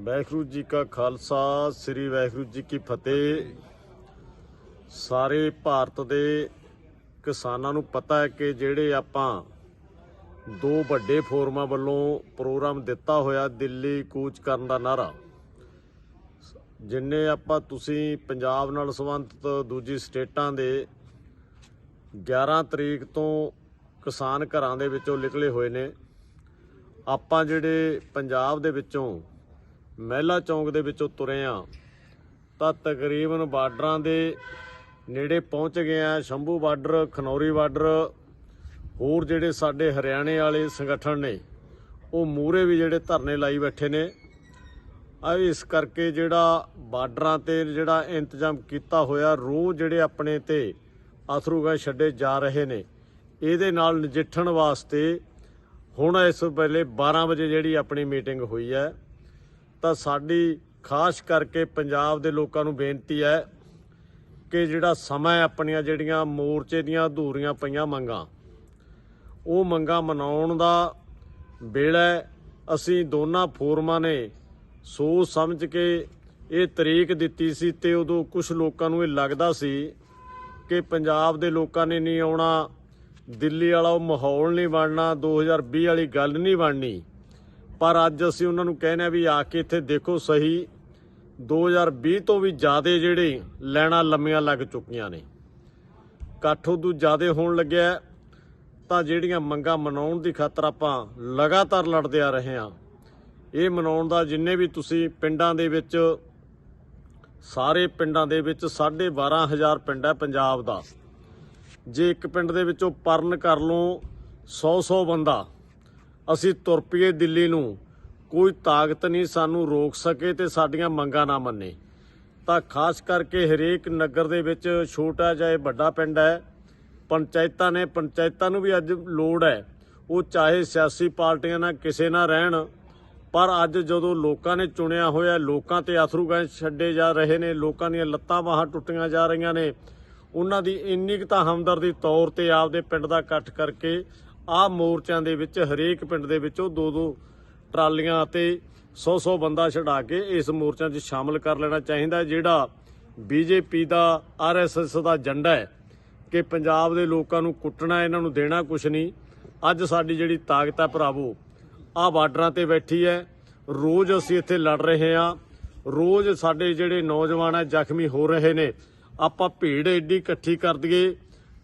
ਵਾਹਿਗੁਰੂ ਜੀ ਕਾ ਖਾਲਸਾ, ਸ੍ਰੀ ਵਾਹਿਗੁਰੂ ਜੀ ਕੀ ਫਤਿਹ। ਸਾਰੇ ਭਾਰਤ ਦੇ ਕਿਸਾਨਾਂ ਨੂੰ ਪਤਾ ਹੈ ਕਿ ਜਿਹੜੇ ਆਪਾਂ ਦੋ ਵੱਡੇ ਫੋਰਮਾਂ ਵੱਲੋਂ ਪ੍ਰੋਗਰਾਮ ਦਿੱਤਾ ਹੋਇਆ ਦਿੱਲੀ ਕੂਚ ਕਰਨ ਦਾ ਨਾਰਾ ਜਿੰਨੇ ਆਪਾਂ ਤੁਸੀਂ ਪੰਜਾਬ ਨਾਲ ਸੰਬੰਧਿਤ ਦੂਜੀ ਸਟੇਟਾਂ ਦੇ 11 ਤਰੀਕ ਤੋਂ ਕਿਸਾਨ ਘਰਾਂ ਦੇ ਵਿੱਚੋਂ ਨਿਕਲੇ ਹੋਏ ਨੇ, ਆਪਾਂ ਜਿਹੜੇ ਪੰਜਾਬ ਦੇ ਵਿੱਚੋਂ ਮਹਿਲਾ ਚੌਂਕ ਦੇ ਵਿੱਚੋਂ ਤੁਰੇ ਆ। ਤਾਂ ਤਕਰੀਬਨ ਬਾਰਡਰਾਂ ਦੇ ਨੇੜੇ ਪਹੁੰਚ ਗਏ ਆ। ਸ਼ੰਭੂ ਬਾਰਡਰ, ਖਨੌਰੀ ਬਾਰਡਰ, ਹੋਰ ਜਿਹੜੇ ਸਾਡੇ ਹਰਿਆਣੇ ਵਾਲੇ ਸੰਗਠਨ ਨੇ, ਉਹ ਮੂਰੇ ਵੀ ਜਿਹੜੇ ਧਰਨੇ ਲਾਈ ਬੈਠੇ ਨੇ। ਆ ਇਸ ਕਰਕੇ ਜਿਹੜਾ ਬਾਰਡਰਾਂ ਤੇ ਜਿਹੜਾ ਇੰਤਜ਼ਾਮ ਕੀਤਾ ਹੋਇਆ ਰੋਜ਼ ਜਿਹੜੇ ਆਪਣੇ ਤੇ ਅਥਰੂਗਾ ਛੱਡੇ ਜਾ ਰਹੇ ਨੇ, ਇਹਦੇ ਨਾਲ ਨਜਿੱਠਣ ਵਾਸਤੇ ਹੁਣ ਇਸ ਵੇਲੇ 12 ਵਜੇ ਜਿਹੜੀ ਆਪਣੀ ਮੀਟਿੰਗ ਹੋਈ ਹੈ। ਤਾਂ ਸਾਡੀ ਖਾਸ ਕਰਕੇ ਪੰਜਾਬ ਦੇ ਲੋਕਾਂ ਨੂੰ ਬੇਨਤੀ ਹੈ ਕਿ ਜਿਹੜਾ ਸਮਾਂ ਹੈ ਆਪਣੀਆਂ ਜਿਹੜੀਆਂ ਮੋਰਚੇ ਦੀਆਂ ਅਧੂਰੀਆਂ ਪਈਆਂ ਮੰਗਾਂ, ਉਹ ਮੰਗਾਂ ਮਨਾਉਣ ਦਾ ਵੇਲਾ ਅਸੀਂ ਦੋਨਾਂ ਫੋਰਮਾਂ ਨੇ ਸੋਚ ਸਮਝ ਕੇ ਇਹ ਤਰੀਕ ਦਿੱਤੀ ਸੀ ਤੇ ਉਦੋਂ ਕੁਝ ਲੋਕਾਂ ਨੂੰ ਇਹ ਲੱਗਦਾ ਸੀ ਕਿ ਪੰਜਾਬ ਦੇ ਲੋਕਾਂ ਨੇ ਨਹੀਂ ਆਉਣਾ, ਦਿੱਲੀ ਵਾਲਾ ਉਹ ਮਾਹੌਲ ਨਹੀਂ ਬਣਨਾ 2020 ਵਾਲੀ ਗੱਲ ਨਹੀਂ ਬਣਨੀ। ਪਰ ਅੱਜ ਅਸੀਂ ਉਹਨਾਂ ਨੂੰ ਕਹਿੰਦੇ ਆ ਵੀ ਆ ਕੇ ਇੱਥੇ ਦੇਖੋ ਸਹੀ 2020 ਤੋਂ ਵੀ ਜ਼ਿਆਦਾ ਜਿਹੜੇ ਲੈਣਾ ਲੰਮੀਆਂ ਲੱਗ ਚੁੱਕੀਆਂ ਨੇ। ਇਕੱਠ ਉਦੋਂ ਜ਼ਿਆਦਾ ਹੋਣ ਲੱਗਿਆ ਤਾਂ ਜਿਹੜੀਆਂ ਮੰਗਾਂ ਮਨਾਉਣ ਦੀ ਖਾਤਰ ਆਪਾਂ ਲਗਾਤਾਰ ਲੜਦੇ ਆ ਰਹੇ ਹਾਂ। ਇਹ ਮਨਾਉਣ ਦਾ ਜਿੰਨੇ ਵੀ ਤੁਸੀਂ ਪਿੰਡਾਂ ਦੇ ਵਿੱਚ, ਸਾਰੇ ਪਿੰਡਾਂ ਦੇ ਵਿੱਚ 12500 ਪਿੰਡ ਹੈ ਪੰਜਾਬ ਦਾ। ਜੇ ਇੱਕ ਪਿੰਡ ਦੇ ਵਿੱਚੋਂ ਪਰਨ ਕਰ ਲਓ 100-100 ਬੰਦਾ ਅਸੀਂ ਤੁਰ ਪਈਏ ਦਿੱਲੀ ਨੂੰ। ਕੋਈ ਤਾਕਤ ਨਹੀਂ ਸਾਨੂੰ ਰੋਕ ਸਕੇ ਤੇ ਸਾਡੀਆਂ ਮੰਗਾਂ ਨਾ ਮੰਨੇ। ਤਾਂ ਖਾਸ ਕਰਕੇ ਹਰੇਕ ਨਗਰ ਦੇ ਵਿੱਚ ਛੋਟਾ ਜਾਂ ਵੱਡਾ ਪਿੰਡ ਹੈ। ਪੰਚਾਇਤਾਂ ਨੇ, ਪੰਚਾਇਤਾਂ ਨੂੰ ਵੀ ਅੱਜ ਲੋੜ ਹੈ। ਉਹ ਚਾਹੇ ਸਿਆਸੀ ਪਾਰਟੀਆਂ ਨਾਲ ਕਿਸੇ ਨਾਲ ਰਹਿਣ, ਪਰ ਅੱਜ ਜਦੋਂ ਲੋਕਾਂ ਨੇ ਚੁਣਿਆ ਹੋਇਆ, ਲੋਕਾਂ ਤੇ ਅਥਰੂ ਗੈਸ ਛੱਡੇ ਜਾ ਰਹੇ ਨੇ, ਲੋਕਾਂ ਦੀਆਂ ਲੱਤਾਂ ਬਾਹਾਂ ਟੁੱਟੀਆਂ ਜਾ ਰਹੀਆਂ ਨੇ, ਉਹਨਾਂ ਦੀ ਇੰਨੀ ਕੁ ਤਾਂ ਹਮਦਰਦੀ ਤੌਰ ਤੇ ਆਪਦੇ ਪਿੰਡ ਦਾ ਇਕੱਠ ਕਰਕੇ ਆਹ ਮੋਰਚਿਆਂ ਦੇ ਵਿੱਚ, ਹਰੇਕ ਪਿੰਡ ਦੇ ਵਿੱਚੋਂ ਦੋ ਦੋ ਟਰਾਲੀਆਂ ਅਤੇ 100-100 ਬੰਦਾ ਛਡਾ ਕੇ ਇਸ ਮੋਰਚਿਆਂ 'ਚ ਸ਼ਾਮਲ ਕਰ ਲੈਣਾ ਚਾਹੀਦਾ ਹੈ। ਜਿਹੜਾ ਬੀਜੇਪੀ ਦਾ ਆਰਐਸਐਸ ਦਾ ਏਜੰਡਾ ਹੈ ਕਿ ਪੰਜਾਬ ਦੇ ਲੋਕਾਂ ਨੂੰ ਕੁੱਟਣਾ, ਇਹਨਾਂ ਨੂੰ ਦੇਣਾ ਕੁਛ ਨਹੀਂ। ਅੱਜ ਸਾਡੀ ਜਿਹੜੀ ਤਾਕਤ ਹੈ ਭਰਾਵੋ ਆਹ ਬਾਰਡਰਾਂ ਤੇ ਬੈਠੀ ਹੈ। ਰੋਜ਼ ਅਸੀਂ ਇੱਥੇ ਲੜ ਰਹੇ ਹਾਂ। ਰੋਜ਼ ਸਾਡੇ ਜਿਹੜੇ ਨੌਜਵਾਨ ਹੈ, ਜ਼ਖਮੀ ਹੋ ਰਹੇ ਨੇ। ਆਪਾਂ ਭੀੜ ਏਡੀ ਇਕੱਠੀ ਕਰ ਦਈਏ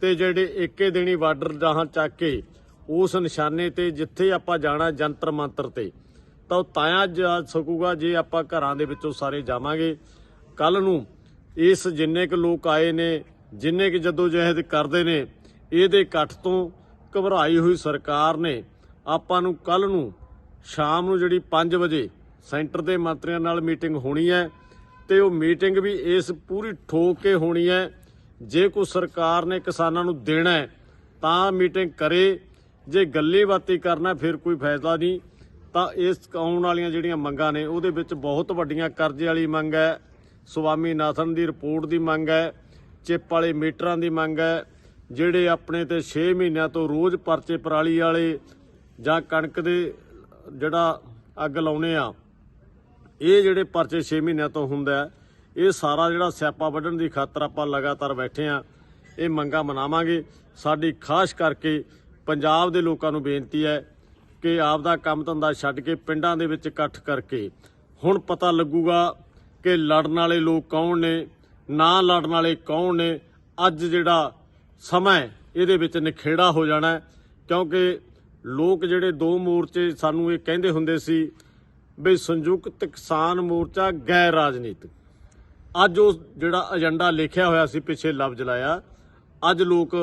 ਤੇ ਜਿਹੜੇ ਇੱਕੇ ਦਿਨੀ ਬਾਰਡਰ ਜਹਾਂ ਚੱਕ ਕੇ ਉਸ ਨਿਸ਼ਾਨੇ ਤੇ ਜਿੱਥੇ ਆਪਾਂ ਜਾਣਾ ਜੰਤਰ ਮੰਤਰ ਤੇ, ਤਾਂ ਉਹ ਤਾਇਆ ਜਾ ਸਕੂਗਾ ਜੇ ਆਪਾਂ ਘਰਾਂ ਦੇ ਵਿੱਚੋਂ ਸਾਰੇ ਜਾਵਾਂਗੇ। ਕੱਲ ਨੂੰ ਇਸ ਜਿੰਨੇ ਕੁ ਲੋਕ ਆਏ ਨੇ, ਜਿੰਨੇ ਕੁ ਜਦੋਂ ਜਹਿਦ ਕਰਦੇ ਨੇ, ਇਹਦੇ ਇਕੱਠ ਤੋਂ ਘਬਰਾਈ ਹੋਈ ਸਰਕਾਰ ਨੇ ਆਪਾਂ ਨੂੰ ਕੱਲ ਨੂੰ ਸ਼ਾਮ ਨੂੰ ਜਿਹੜੀ 5 ਵਜੇ ਸੈਂਟਰ ਦੇ ਮੰਤਰੀਆਂ ਨਾਲ ਮੀਟਿੰਗ ਹੋਣੀ ਹੈ ਤੇ ਉਹ ਮੀਟਿੰਗ ਵੀ ਇਸ ਪੂਰੀ ਠੋਕ ਕੇ ਹੋਣੀ ਹੈ। ਜੇ ਕੋਈ ਸਰਕਾਰ ਨੇ ਕਿਸਾਨਾਂ ਨੂੰ ਦੇਣਾ ਤਾਂ ਮੀਟਿੰਗ ਕਰੇ ਜੇ ਗੱਲੇ ਬਾਤੀ ਕਰਨਾ ਫਿਰ ਕੋਈ ਫਾਇਦਾ ਨਹੀਂ, ਤਾਂ ਇਸ ਆਉਣ ਵਾਲੀਆਂ ਜਿਹੜੀਆਂ ਮੰਗਾਂ ਨੇ, ਉਹਦੇ ਵਿੱਚ ਬਹੁਤ ਵੱਡੀਆਂ ਕਰਜ਼ੇ ਵਾਲੀ ਮੰਗ ਹੈ ਸੁਵਾਮੀਨਾਥਨ ਦੀ ਰਿਪੋਰਟ ਦੀ ਮੰਗ ਹੈ, ਚਿੱਪ ਵਾਲੇ ਮੀਟਰਾਂ ਦੀ ਮੰਗ ਹੈ, ਜਿਹੜੇ ਆਪਣੇ ਤੇ 6 ਮਹੀਨਿਆਂ ਤੋਂ ਰੋਜ਼ ਪਰਚੇ ਪਰਾਲੀ ਵਾਲੇ ਜਾਂ ਕਣਕ ਦੇ ਜਿਹੜਾ ਅੱਗ ਲਾਉਨੇ ਆ, ਇਹ ਜਿਹੜੇ ਪਰਚੇ 6 ਮਹੀਨਿਆਂ ਤੋਂ ਹੁੰਦਾ ਇਹ ਸਾਰਾ ਜਿਹੜਾ ਸਿਆਪਾ ਵੱਢਣ ਦੀ ਖਾਤਰ ਆਪਾਂ ਲਗਾਤਾਰ ਬੈਠੇ ਆ, ਇਹ ਮੰਗਾਂ ਮਨਾਵਾਂਗੇ। ਸਾਡੀ ਖਾਸ ਕਰਕੇ ਪੰਜਾਬ ਦੇ ਲੋਕਾਂ ਨੂੰ ਬੇਨਤੀ ਹੈ ਕਿ ਆਪ ਦਾ ਕੰਮ ਧੰਦਾ ਛੱਡ ਕੇ ਪਿੰਡਾਂ ਦੇ ਵਿੱਚ ਇਕੱਠ ਕਰਕੇ ਹੁਣ ਪਤਾ ਲੱਗੂਗਾ ਕਿ ਲੜਨ ਵਾਲੇ ਲੋਕ ਕੌਣ ਨੇ, ਨਾ ਲੜਨ ਵਾਲੇ ਕੌਣ ਨੇ, ਅੱਜ ਜਿਹੜਾ ਸਮਾਂ ਇਹਦੇ ਵਿੱਚ ਨਿਖੇੜਾ ਹੋ ਜਾਣਾ ਕਿਉਂਕਿ ਲੋਕ ਜਿਹੜੇ ਦੋ ਮੋਰਚੇ ਸਾਨੂੰ ਇਹ ਕਹਿੰਦੇ ਹੁੰਦੇ ਸੀ ਵੀ ਸੰਯੁਕਤ ਕਿਸਾਨ ਮੋਰਚਾ ਗੈਰ ਰਾਜਨੀਤਿਕ। ਅੱਜ ਉਹ ਜਿਹੜਾ ਏਜੰਡਾ ਲਿਖਿਆ ਹੋਇਆ ਸੀ, ਪਿੱਛੇ ਲਫ਼ਜ਼ ਲਾਇਆ, ਅੱਜ ਲੋਕ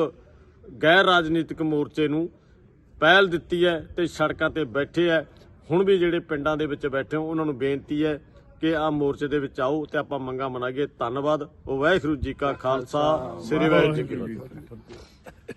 ਗੈਰ ਰਾਜਨੀਤਿਕ ਮੋਰਚੇ ਨੂੰ ਪਹਿਲ ਦਿੱਤੀ ਹੈ ਤੇ ਸੜਕਾਂ ਤੇ ਬੈਠੇ ਹੈ। ਹੁਣ ਵੀ ਜਿਹੜੇ ਪਿੰਡਾਂ ਦੇ ਵਿੱਚ ਬੈਠੇ ਹੋ, ਉਹਨਾਂ ਨੂੰ ਬੇਨਤੀ ਹੈ ਕਿ ਆ ਮੋਰਚੇ ਦੇ ਵਿੱਚ ਆਓ ਤੇ ਆਪਾਂ ਮੰਗਾਂ ਮਨਾਈਏ। ਧੰਨਵਾਦ। ਵਾਹਿਗੁਰੂ ਜੀ ਕਾ ਖਾਲਸਾ। ਸ੍ਰੀ ਵਾਹਿਗੁਰੂ ਜੀ ਕੀ ਫਤਿਹ।